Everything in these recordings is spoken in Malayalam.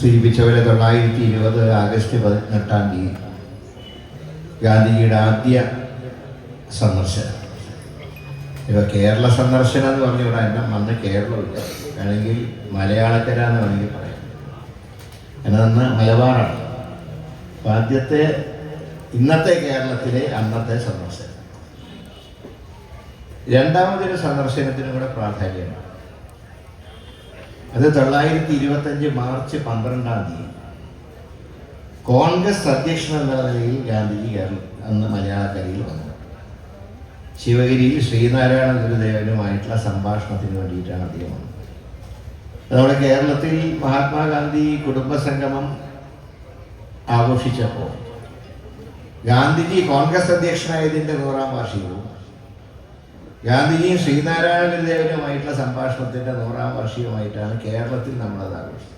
സൂചിപ്പിച്ചവരെ തൊള്ളായിരത്തി ഇരുപത് ആഗസ്റ്റ് പതിനെട്ടാം തീയതി ഗാന്ധിജിയുടെ ആദ്യ സന്ദർശനം. ഇപ്പൊ കേരള സന്ദർശനം എന്ന് പറഞ്ഞുകൂടാ എന്നെ അന്ന് കേരളമില്ല വേണമെങ്കിൽ മലയാളക്കര എന്ന് വേണമെങ്കിൽ പറയാം. എന്നെ അന്ന് മലബാറാണ്. അപ്പം ആദ്യത്തെ ഇന്നത്തെ കേരളത്തിലെ അന്നത്തെ സന്ദർശനം. രണ്ടാമതൊരു സന്ദർശനത്തിനും കൂടെ പ്രാധാന്യമാണ്. അത് തൊള്ളായിരത്തി ഇരുപത്തഞ്ച് മാർച്ച് പന്ത്രണ്ടാം തീയതി. കോൺഗ്രസ് അധ്യക്ഷൻ എന്ന നിലയിൽ ഗാന്ധിജി കേരള അന്ന് മലയാളക്കരയിൽ വന്നു. ശിവഗിരിയിൽ ശ്രീനാരായണ ഗുരുദേവനുമായിട്ടുള്ള സംഭാഷണത്തിന് വേണ്ടിയിട്ടാണ് അദ്ദേഹം വന്നത്. നമ്മുടെ കേരളത്തിൽ മഹാത്മാഗാന്ധി കുടുംബസംഗമം ആഘോഷിച്ചപ്പോൾ ഗാന്ധിജി കോൺഗ്രസ് അധ്യക്ഷനായതിന്റെ നൂറാം വാർഷികവും ഗാന്ധിജിയും ശ്രീനാരായണ ഗുരുദേവനുമായിട്ടുള്ള സംഭാഷണത്തിന്റെ നൂറാം വാർഷികമായിട്ടാണ് കേരളത്തിൽ നമ്മളത് ആഘോഷിച്ചത്.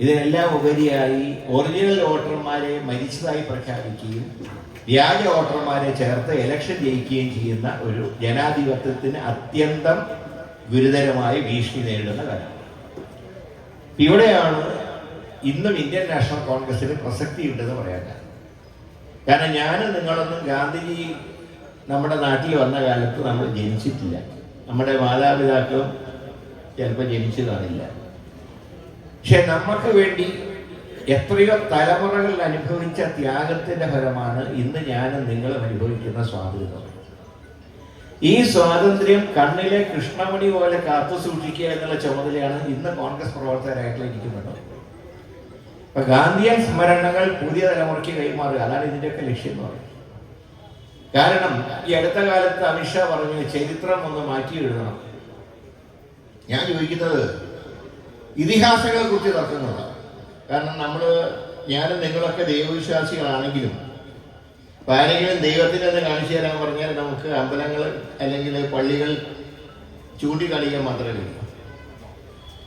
ഇതിനെല്ലാം ഉപരിയായി ഒറിജിനൽ വോട്ടർമാരെ മരിച്ചതായി പ്രഖ്യാപിക്കുകയും വ്യാജ വോട്ടർമാരെ ചേർത്ത് ഇലക്ഷൻ ജയിക്കുകയും ചെയ്യുന്ന ഒരു ജനാധിപത്യത്തിന് അത്യന്തം ഗുരുതരമായ ഭീഷണി നേരിടുന്ന കാലം ഇവിടെയാണ് ഇന്നും ഇന്ത്യൻ നാഷണൽ കോൺഗ്രസിന് പ്രസക്തിയുണ്ടെന്ന് പറയാൻ കാരണം ഞാനും നിങ്ങളൊന്നും ഗാന്ധിജി നമ്മുടെ നാട്ടിൽ വന്ന കാലത്ത് നമ്മൾ ജനിച്ചിട്ടില്ല. നമ്മുടെ മാതാപിതാക്കളും ചിലപ്പോൾ ജനിച്ചു കാണില്ല പക്ഷെ നമുക്ക് വേണ്ടി എത്രയോ തലമുറകളിൽ അനുഭവിച്ച ത്യാഗത്തിന്റെ ഫലമാണ് ഇന്ന് ഞാനും നിങ്ങളും അനുഭവിക്കുന്ന സ്വാതന്ത്ര്യം. ഈ സ്വാതന്ത്ര്യം കണ്ണിലെ കൃഷ്ണമണി പോലെ കാത്തു സൂക്ഷിക്കുക എന്നുള്ള ചുമതലയാണ് ഇന്ന് കോൺഗ്രസ് പ്രവർത്തകരായിട്ടുള്ള ഇരിക്കുന്നത്. അപ്പൊ ഗാന്ധിയൻ സ്മരണകൾ പുതിയ തലമുറയ്ക്ക് കൈമാറുക അതാണ് ഇതിന്റെയൊക്കെ ലക്ഷ്യം എന്ന് പറയുന്നത്. കാരണം ഈ അടുത്ത കാലത്ത് അമിത്ഷാ പറഞ്ഞു ചരിത്രം ഒന്ന് മാറ്റി എഴുതണം. ഞാൻ ചോദിക്കുന്നത് ഇതിഹാസങ്ങളെ കുറിച്ച് തർക്കങ്ങളാണ് കാരണം നമ്മൾ ഞാനും നിങ്ങളൊക്കെ ദൈവവിശ്വാസികളാണെങ്കിലും അപ്പൊ ആരെങ്കിലും ദൈവത്തിന് എന്ന് കാണിച്ചു തരാൻ പറഞ്ഞാൽ നമുക്ക് അമ്പലങ്ങൾ അല്ലെങ്കിൽ പള്ളികൾ ചൂണ്ടിക്കാണിക്കാൻ മാത്രമേ കഴിയൂ.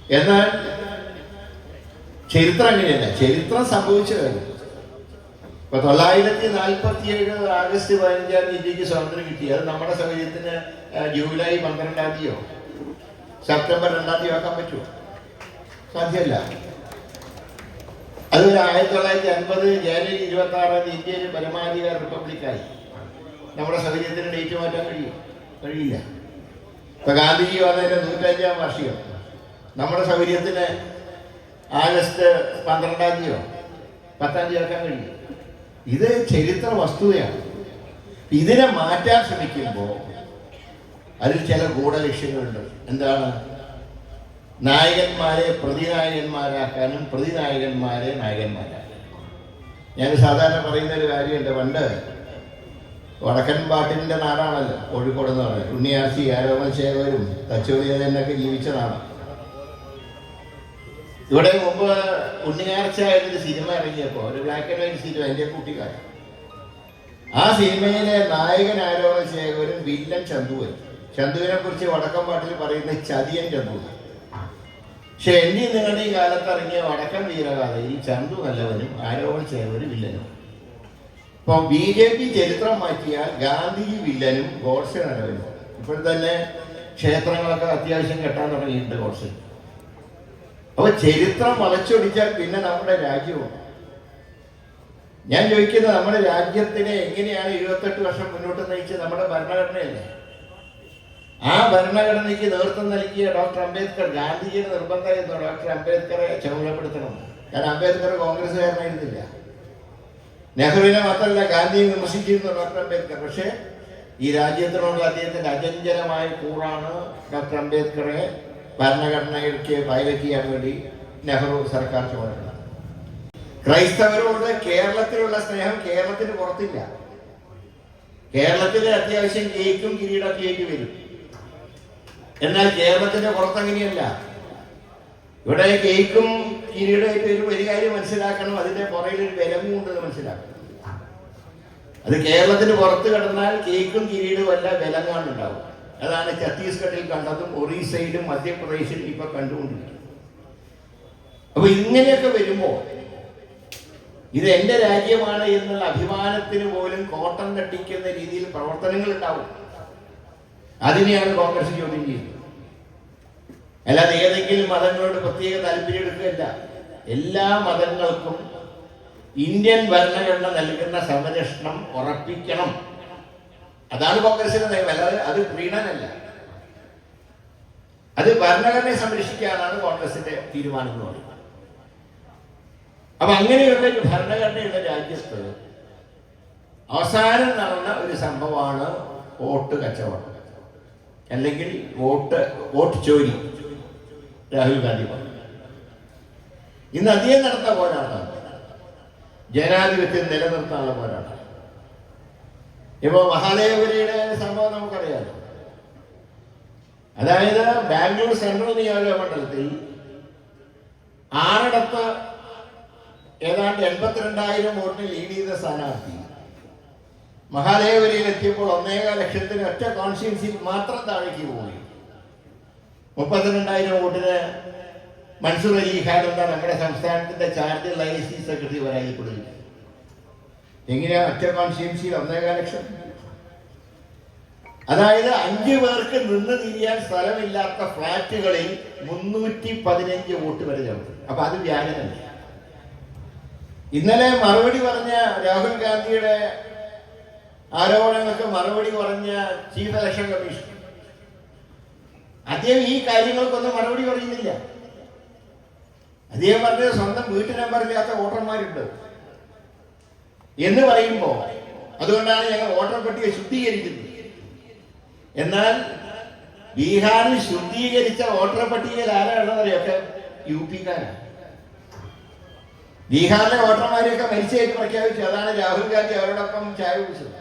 എന്നാൽ ചരിത്രം അങ്ങനെയല്ല ചരിത്രം സംഭവിച്ചു ഇപ്പൊ തൊള്ളായിരത്തി നാൽപ്പത്തി ഏഴ് ആഗസ്റ്റ് പതിനഞ്ചാം തീയതി ഇന്ത്യയ്ക്ക് സ്വാതന്ത്ര്യം കിട്ടി. അത് നമ്മുടെ സൗകര്യത്തിന് ജൂലൈ പന്ത്രണ്ടാം തീയതിയോ? സെപ്റ്റംബർ രണ്ടാം തീയതി ആക്കാൻ പറ്റുമോ? സാധ്യമല്ല. അത് ആയിരത്തി തൊള്ളായിരത്തി അൻപത് ജനുവരി ഇരുപത്തി ആറാം തീയതി ഇന്ത്യയിൽ പരമാധികാര റിപ്പബ്ലിക്കായി. നമ്മുടെ സൗകര്യത്തിന് ഡേറ്റ് മാറ്റാൻ കഴിയും. കഴിയില്ല. ഇപ്പൊ ഗാന്ധിജി വന്നതിന്റെ നൂറ്റഞ്ചാം വാർഷികം. നമ്മുടെ സൗകര്യത്തിന് ആഗസ്റ്റ് പന്ത്രണ്ടാം തീയതിയോ? പത്താം തീയതി ആക്കാൻ കഴിയും. ഇത് ചരിത്ര വസ്തുതയാണ്. ഇതിനെ മാറ്റാൻ ശ്രമിക്കുമ്പോൾ അതിൽ ചില ഗൂഢലക്ഷ്യങ്ങളുണ്ട്. എന്താണ്? നായകന്മാരെ പ്രതിനായകന്മാരാക്കാനും പ്രതിനായകന്മാരെ നായകന്മാരാക്കാനും ഞാൻ സാധാരണ പറയുന്ന ഒരു കാര്യമുണ്ട്. പണ്ട് വടക്കൻ പാട്ടിന്റെ നാടാണല്ലോ. കോഴിക്കോട് എന്ന് പറയുന്നത് ഉണ്ണിയാർച്ചി ആരോമശേഖരും തച്ചോളിയതൊക്കെ ജീവിച്ച നാടാണ്. ഇവിടെ മുമ്പ് ഉണ്ണിയാർച്ച എന്നൊരു സിനിമ ഇറങ്ങിയപ്പോ ഒരു ബ്ലാക്ക് ആൻഡ് വൈറ്റ് സിനിമ എന്റെ കുട്ടിക്കാലം. ആ സിനിമയിലെ നായകൻ ആരോമശേഖരും വില്ലൻ ചന്തുവൻ. ചന്തുവിനെ കുറിച്ച് വടക്കൻ പാട്ടിൽ പറയുന്ന ചതിയൻ ചന്തു പക്ഷെ എന്നെ നിങ്ങളുടെ ഈ കാലത്ത് ഇറങ്ങിയ വടക്കൻ വീരഗാഥയിൽ ചന്തു നല്ലവനും ആരോമശേഖരും വില്ലനും. ഇപ്പൊ ബി ജെ പി ചരിത്രം മാറ്റിയാൽ ഗാന്ധിജി വില്ലനും ഗോഡ്സെ നല്ലവനും ഇപ്പോൾ തന്നെ ക്ഷേത്രങ്ങളൊക്കെ അത്യാവശ്യം കെട്ടാൻ തുടങ്ങിയിട്ടുണ്ട് ഗോഡ്സെ. അപ്പൊ ചരിത്രം വളച്ചൊടിച്ചാൽ പിന്നെ നമ്മുടെ രാജ്യവും. ഞാൻ ചോദിക്കുന്നത് നമ്മുടെ രാജ്യത്തിനെ എങ്ങനെയാണ് എഴുപത്തെട്ട് വർഷം മുന്നോട്ട് നയിച്ചത്? നമ്മുടെ ഭരണഘടനയല്ലേ? ആ ഭരണഘടനയ്ക്ക് നേതൃത്വം നൽകിയ ഡോക്ടർ അംബേദ്കർ ഗാന്ധിജിയുടെ നിർബന്ധമായിരുന്നു ഡോക്ടർ അംബേദ്കറെ ചുമതലപ്പെടുത്തണം. കാരണം അംബേദ്കർ കോൺഗ്രസ്സുകാരനായിരുന്നില്ല. നെഹ്റുവിനെ മാത്രമല്ല ഗാന്ധിയെ വിമർശിച്ചിരുന്നു ഡോക്ടർ അംബേദ്കർ. പക്ഷേ ഈ രാജ്യത്തിനുള്ള അദ്ദേഹത്തിന്റെ അചഞ്ചലമായ കൂറാണ് ഡോക്ടർ അംബേദ്കറെ ഭരണഘടനയ്ക്ക് പൈലറ്റ് ചെയ്യാൻ വേണ്ടി നെഹ്റു സർക്കാർ ചുമതല. ക്രൈസ്തവരോട് കേരളത്തിലുള്ള സ്നേഹം കേരളത്തിന് പുറത്തില്ല. കേരളത്തിലെ അത്യാവശ്യം കേക്കും കിരീടമൊക്കെ ആയിട്ട് വരും. എന്നാൽ കേരളത്തിന്റെ പുറത്തങ്ങനെയല്ല. ഇവിടെ കേക്കും കിരീടമായിട്ട് ഒരു വലിയ കാര്യം മനസ്സിലാക്കണം. അതിന്റെ പുറകിൽ ഒരു വിലങ്ങും ഉണ്ടെന്ന് മനസ്സിലാക്കണം. അത് കേരളത്തിന് പുറത്ത് കിടന്നാൽ കേക്കും കിരീടവും അല്ല വിലങ്ങാണ്ടുണ്ടാവും അതാണ് ഛത്തീസ്ഗഡിൽ കണ്ടതും ഒറീസയിലും മധ്യപ്രദേശിലും ഇപ്പൊ കണ്ടുകൊണ്ടിരിക്കുന്നത്. അപ്പൊ ഇങ്ങനെയൊക്കെ വരുമ്പോ ഇത് എന്റെ രാജ്യമാണ് എന്നുള്ള അഭിമാനത്തിന് പോലും കോട്ടം തട്ടിക്കുന്ന രീതിയിൽ പ്രവർത്തനങ്ങൾ ഉണ്ടാവും. അതിനെയാണ് കോൺഗ്രസ് ചോദ്യം ചെയ്യുന്നത്. അല്ലാതെ ഏതെങ്കിലും മതങ്ങളോട് പ്രത്യേക താല്പര്യം എടുക്കുകയല്ല. എല്ലാ മതങ്ങൾക്കും ഇന്ത്യൻ ഭരണഘടന നൽകുന്ന സംരക്ഷണം ഉറപ്പിക്കണം. അതാണ് കോൺഗ്രസിന്റെ നയം അല്ലാതെ അത് പ്രീണനല്ല. അത് ഭരണഘടനയെ സംരക്ഷിക്കാനാണ് കോൺഗ്രസിന്റെ തീരുമാനം എന്ന് പറയുന്നത്. അപ്പൊ അങ്ങനെയുള്ള ഒരു ഭരണഘടനയുള്ള രാജ്യത്ത് അവസാനം നടന്ന ഒരു സംഭവമാണ് വോട്ട് കച്ചവടം. അല്ലെങ്കിൽ വോട്ട് വോട്ട് ചോരി. രാഹുൽ ഗാന്ധി പറഞ്ഞു. ഇന്ന് അധികം നടന്ന പോരാട്ടം. ജനാധിപത്യം നിലനിർത്താനുള്ള പോരാട്ടം. ഇപ്പൊ മഹാദേവപുരിയുടെ സംഭവം നമുക്കറിയാലോ. അതായത് ബാംഗ്ലൂർ സെൻട്രൽ നിയോജക മണ്ഡലത്തിൽ ആറിടത്ത് ഏതാണ്ട് എൺപത്തിരണ്ടായിരം വോട്ടിന് ലീഡ് ചെയ്ത സ്ഥാനാർത്ഥി മഹാദേവപുരിയിൽ എത്തിയപ്പോൾ ഒന്നേകാൽ ലക്ഷത്തിന് ഒറ്റ കോൺസ്റ്റിറ്റ്യൻസിയിൽ മാത്രം താഴേക്ക് പോയി. മുപ്പത്തിരണ്ടായിരം വോട്ടിന് മൻസൂർ അലി ഖാൻ എന്ന നമ്മുടെ സംസ്ഥാനത്തിന്റെ ചാർജ് ഐ സി സെക്രട്ടറി പരാജയപ്പെടുകയും എങ്ങനെയാ ഒറ്റ കോൺസ്റ്റിറ്റ്യൻസിയിൽ ഒന്നേകാൽ ലക്ഷം അതായത് അഞ്ചു പേർക്ക് നിന്ന് തിരിയാൻ സ്ഥലമില്ലാത്ത ഫ്ലാറ്റുകളിൽ മുന്നൂറ്റി പതിനഞ്ച് വോട്ട് വരെ ചേർത്ത്. അപ്പൊ അത് വ്യാജനല്ല ഇന്നലെ മറുപടി പറഞ്ഞ രാഹുൽ ഗാന്ധിയുടെ ആരോപണങ്ങൾക്ക് മറുപടി പറഞ്ഞ ചീഫ് ഇലക്ഷൻ കമ്മീഷൻ. അദ്ദേഹം ഈ കാര്യങ്ങൾക്കൊന്നും മറുപടി പറയുന്നില്ല. അദ്ദേഹം പറഞ്ഞത് സ്വന്തം വീട്ടു നമ്പറില്ലാത്ത വോട്ടർമാരുണ്ട്. എന്ന് പറയുമ്പോ അതുകൊണ്ടാണ് ഞങ്ങൾ വോട്ടർ പട്ടിക ശുദ്ധീകരിക്കുന്നത്. എന്നാൽ ബീഹാറിൽ ശുദ്ധീകരിച്ച വോട്ടർ പട്ടികയിൽ ആരാണെന്നറിയൊക്കെ യു പിക്കാരാണ് ബീഹാറിലെ വോട്ടർമാരെയൊക്കെ മരിച്ചായിട്ട് പ്രഖ്യാപിച്ചു. അതാണ് രാഹുൽ ഗാന്ധി അവരോടൊപ്പം ചായ കുടിച്ചത്.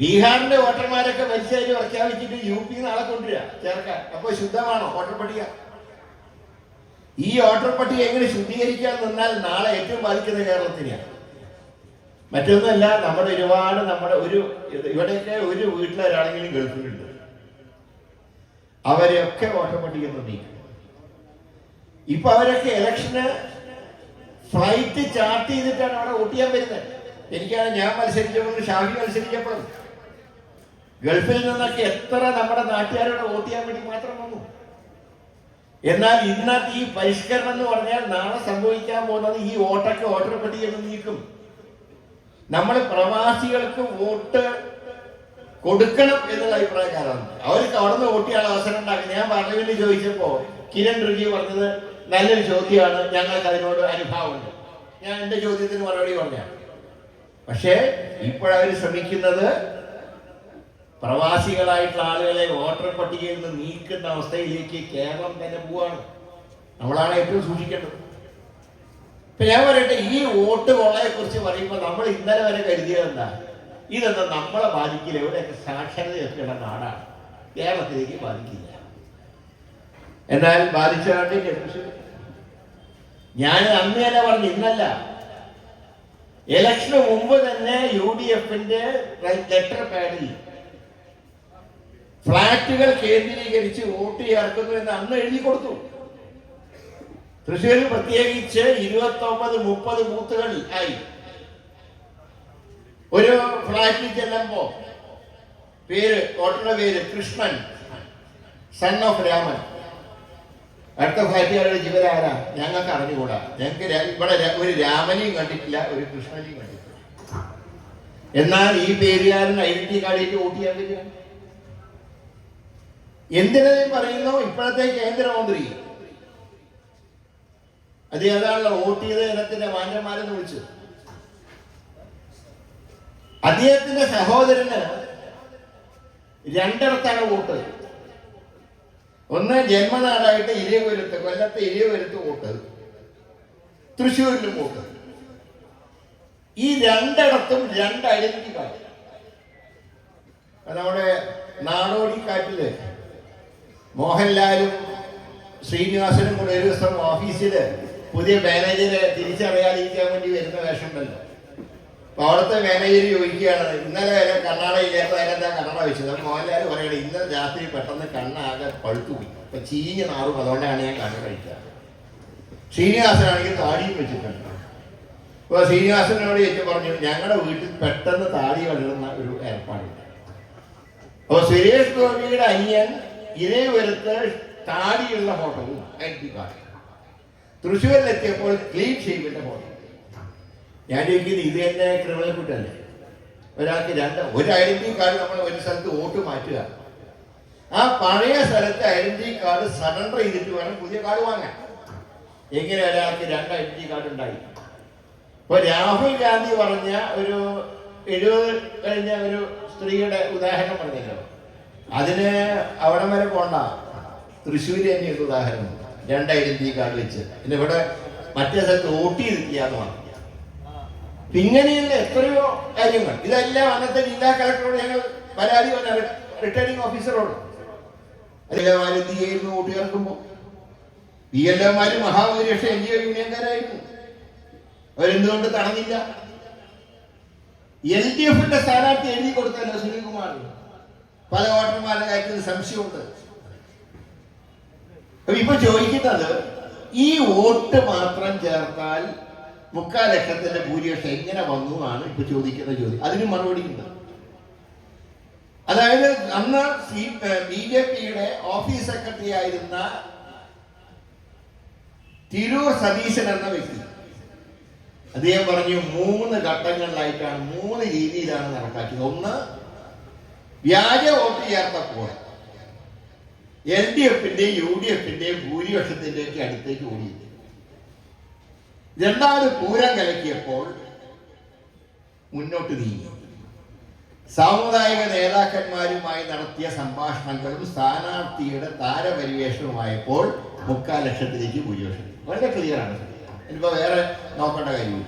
ബീഹാറിന്റെ വോട്ടർമാരൊക്കെ മരിച്ചായിട്ട് പ്രഖ്യാപിച്ചിട്ട് യു പി നാളെ കൊണ്ടുവരിക ചേർക്കാൻ. അപ്പൊ ശുദ്ധമാണോ വോട്ടർ പട്ടിക? ഈ വോട്ടർ പട്ടിക എങ്ങനെ ശുദ്ധീകരിക്കാൻ നിന്നാൽ നാളെ ഏറ്റവും ബാധിക്കുന്ന കേരളത്തിനെയാണ്. മറ്റൊന്നുമല്ല നമ്മുടെ ഒരുപാട് നമ്മുടെ ഒരു ഇവിടെയൊക്കെ ഒരു വീട്ടിലൊരാളെങ്കിലും ഗൾഫിലുണ്ട്. അവരെയൊക്കെ പട്ടിക നീ ഇപ്പൊ അവരൊക്കെ ഇലക്ഷന് ഫ്ലൈറ്റ് ചാർട്ട് ചെയ്തിട്ടാണ് അവിടെ വോട്ട് ചെയ്യാൻ വരുന്നത്. എനിക്കാണ് ഞാൻ മത്സരിച്ചപ്പോഴും ഷാഫി മത്സരിച്ചപ്പോഴും. ഗൾഫിൽ നിന്നൊക്കെ എത്ര നമ്മുടെ നാട്ടുകാരോട് വോട്ട് ചെയ്യാൻ വേണ്ടി മാത്രം വന്നു. എന്നാൽ ഇന്നത്തെ ഈ പരിഷ്കരണം എന്ന് പറഞ്ഞാൽ നാളെ സംഭവിക്കാൻ പോകുന്നത് ഈ വോട്ടൊക്കെ വോട്ടർ പട്ടികയിൽ നീക്കും. നമ്മൾ പ്രവാസികൾക്ക് വോട്ട് കൊടുക്കണം എന്നുള്ള അഭിപ്രായക്കാരാണ് അവർക്ക് അവിടെ നിന്ന് വോട്ട് ചെയ്യാൻ അവസരം ഉണ്ടാക്കി. ഞാൻ പാർലമെന്റിൽ ചോദിച്ചപ്പോ കിരൺ റിജി പറഞ്ഞത് നല്ലൊരു ചോദ്യമാണ്. ഞങ്ങൾക്ക് അതിനോട് അനുഭാവമുണ്ട്. ഞാൻ എന്റെ ചോദ്യത്തിന് മറുപടി പറഞ്ഞ പക്ഷേ ഇപ്പോഴവർ ശ്രമിക്കുന്നത് പ്രവാസികളായിട്ടുള്ള ആളുകളെ വോട്ടർ പട്ടികയിൽ നിന്ന് നീക്കുന്ന അവസ്ഥയിലേക്ക് കേരളം തന്നെ പോവാണ്. നമ്മളാണ് ഏറ്റവും സൂക്ഷിക്കേണ്ടത്. ഇപ്പൊ ഞാൻ പറയട്ടെ ഈ വോട്ട് കൊള്ളയെ കുറിച്ച് പറയുമ്പോൾ നമ്മൾ ഇന്നലെ വരെ കരുതിയത് എന്താ? ഇതെന്താ നമ്മളെ ബാധിക്കില്ല ഇവിടെയൊക്കെ സാക്ഷരതയൊക്കെയുള്ള നാടാണ്. കേരളത്തിലേക്ക് ബാധിക്കില്ല. എന്നാൽ ബാധിച്ചാണ്ട് ഞാൻ അന്ന് തന്നെ പറഞ്ഞു ഇന്നല്ല. ഇലക്ഷന് മുമ്പ് തന്നെ യു ഡി എഫിന്റെ ലെറ്റർ പാഡിൽ ഫ്ലാറ്റുകൾ കേന്ദ്രീകരിച്ച് വോട്ട് ചേർക്കുന്നു എന്ന് അന്ന് എഴുതി കൊടുത്തു. തൃശ്ശൂരിൽ പ്രത്യേകിച്ച് ഇരുപത്തി ഒമ്പത് മുപ്പത് ബൂത്തുകളിൽ ആയി. ഒരു ഫ്ലാറ്റിൽ ചെല്ലുമ്പോ പേര് ഓട്ടറുടെ പേര് കൃഷ്ണൻ സൺ ഓഫ് രാമൻ. അടുത്ത ഫ്ലാറ്റുകാരുടെ ജീവനാരാ ഞങ്ങൾക്ക് അറിഞ്ഞുകൂടാ. ഞങ്ങൾക്ക് ഇവിടെ ഒരു രാമനെയും കണ്ടിട്ടില്ല ഒരു കൃഷ്ണനെയും കണ്ടിട്ടില്ല. എന്നാൽ ഈ പേരുകാരൻ ഐഡന്റിറ്റി കാർഡിലേക്ക് വോട്ട് ചെയ്യാൻ എന്തിനേയും പറയുന്നു? ഇപ്പോഴത്തെ കേന്ദ്രമന്ത്രി അത് ഏതാണല്ലോ വോട്ട് ചെയ്ത് ഇനത്തിന്റെ മാന്യന്മാരെന്ന് വിളിച്ചു. അദ്ദേഹത്തിന്റെ സഹോദരന് രണ്ടിടത്താണ് വോട്ട്. ഒന്ന് ജന്മനാടായിട്ട് ഇരയുവരുത്ത് കൊല്ലത്തെ ഇരയുവരുത്ത് വോട്ട്. തൃശ്ശൂരിലും വോട്ട്. ഈ രണ്ടിടത്തും രണ്ട് ഐഡന്റിറ്റി കാർഡ്. നമ്മുടെ നാടോടിക്കാറ്റിൽ മോഹൻലാലും ശ്രീനിവാസനും കൂടെ ഒരു ദിവസം ഓഫീസിൽ പുതിയ മാനേജരെ തിരിച്ചറിയാതിരിക്കാൻ വേണ്ടി വരുന്ന വേഷമുണ്ടല്ലോ അപ്പൊ അവിടുത്തെ മാനേജർ ചോദിക്കുകയാണ് ഇന്നലെ വരെ കണ്ണാട ഇല്ലാത്ത കണ്ണട വെച്ചത്? അപ്പൊ മോഹൻലാൽ പറയണേ ഇന്നലെ രാത്രി പെട്ടെന്ന് കണ്ണാകെ പഴുത്തുപോയി. അപ്പൊ ചീഞ്ഞ് നാറും അതുകൊണ്ടാണ് ഞാൻ കണ്ണ് കഴിക്കാറ് ശ്രീനിവാസനാണെങ്കിൽ താടിയും വെച്ചിട്ടുണ്ട്. അപ്പൊ ശ്രീനിവാസനോട് ചോദിച്ചു പറഞ്ഞു ഞങ്ങളുടെ വീട്ടിൽ പെട്ടെന്ന് താടി വളരുന്ന ഒരു ഏർപ്പാടുണ്ട്. അപ്പൊ സുരേഷ് ഗോപിയുടെ അനിയൻ ഇതേ വരുത്ത് താടിയുള്ള കാർഡ് തൃശ്ശൂരിലെത്തിയപ്പോൾ ക്ലീൻ ഷേവിന്റെ ഫോട്ടോ ഞാൻ ചോദിക്കുന്നത് ഇത് തന്നെ ക്രിമിനൽ കുറ്റല്ലേ ഒരാൾക്ക് രണ്ട് ഒരു ഐഡന്റി കാർഡ് നമ്മൾ ഒരു സ്ഥലത്ത് വോട്ട് മാറ്റുക. ആ പഴയ സ്ഥലത്തെ ഐഡന്റി കാർഡ് സറണ്ടർ ചെയ്തിട്ട് വേണം പുതിയ കാർഡ് വാങ്ങാൻ. എങ്ങനെ ഒരാൾക്ക് രണ്ട് ഐഡന്റി കാർഡ് ഉണ്ടായി? ഇപ്പൊ രാഹുൽ ഗാന്ധി പറഞ്ഞ ഒരു എഴുപത് കഴിഞ്ഞ ഒരു സ്ത്രീയുടെ ഉദാഹരണം പറഞ്ഞല്ലോ. അതിന് അവിടം വരെ പോണ്ട. തൃശ്ശൂര് ഒരു ഉദാഹരണം. രണ്ട് ഐഡന്റി കാർഡ് വെച്ച്. പിന്നെ ഇവിടെ മറ്റേ സ്ഥലത്ത് വോട്ട് അപ്പൊ ഇങ്ങനെയുള്ള എത്രയോ കാര്യങ്ങൾ. ഇതെല്ലാം അന്നത്തെ ജില്ലാ കളക്ടറോട് ഞങ്ങൾ പരാതി പറഞ്ഞ റിട്ടേണിംഗ് ഓഫീസറോട് അതിലെമാർ എന്ത് ചെയ്യുന്നു? വോട്ട് ചേർക്കുമ്പോൾ എൽ എമാര് മഹാഭൂരിപക്ഷം എൻ ജി ഒ യൂണിയൻകാരായിരുന്നു അവരെന്തുകൊണ്ട് തടഞ്ഞില്ല? എൽ ഡി എഫിന്റെ സ്ഥാനാർത്ഥി എഴുതി കൊടുത്തല്ലോ സുനിൽകുമാർ. പല വോട്ടർമാരുടെ കാര്യത്തിൽ സംശയമുണ്ട്. ഇപ്പൊ ചോദിക്കുന്നത് ഈ വോട്ട് മാത്രം ചേർത്താൽ മുക്കാൽ ലക്ഷത്തിന്റെ ഭൂരിപക്ഷം എങ്ങനെ വന്നു എന്നാണ് ഇപ്പൊ ചോദിക്കുന്ന ചോദ്യം. അതിന് മറുപടി ഉണ്ട്. അതായത് അന്ന് ബി ജെ പിയുടെ ഓഫീസ് സെക്രട്ടറി ആയിരുന്ന തിരൂർ സതീശൻ എന്ന വ്യക്തി. അദ്ദേഹം പറഞ്ഞു മൂന്ന് ഘട്ടങ്ങളിലായിട്ടാണ് മൂന്ന് രീതിയിലാണ് നടപ്പാക്കിയത്. ഒന്ന് വ്യാജ വോട്ട് ചേർത്തപ്പോൾ എൽ ഡി എഫിന്റെയും യു ഡി എഫിന്റെയും ഭൂരിപക്ഷത്തിന്റെയൊക്കെ അടുത്തേക്ക് ഓടി രണ്ടാമത് പൂരം കലക്കിയപ്പോൾ മുന്നോട്ട് നീങ്ങി. സാമുദായിക നേതാക്കന്മാരുമായി നടത്തിയ സംഭാഷണങ്ങളും സ്ഥാനാർത്ഥിയുടെ താരപരിവേഷണവുമായപ്പോൾ മുക്കാൽ ലക്ഷത്തിലേക്ക് ഭൂരിപക്ഷം. വളരെ ക്ലിയറാണ് ആണ്. ഇനിയിപ്പോ വേറെ നോക്കേണ്ട കാര്യമില്ല.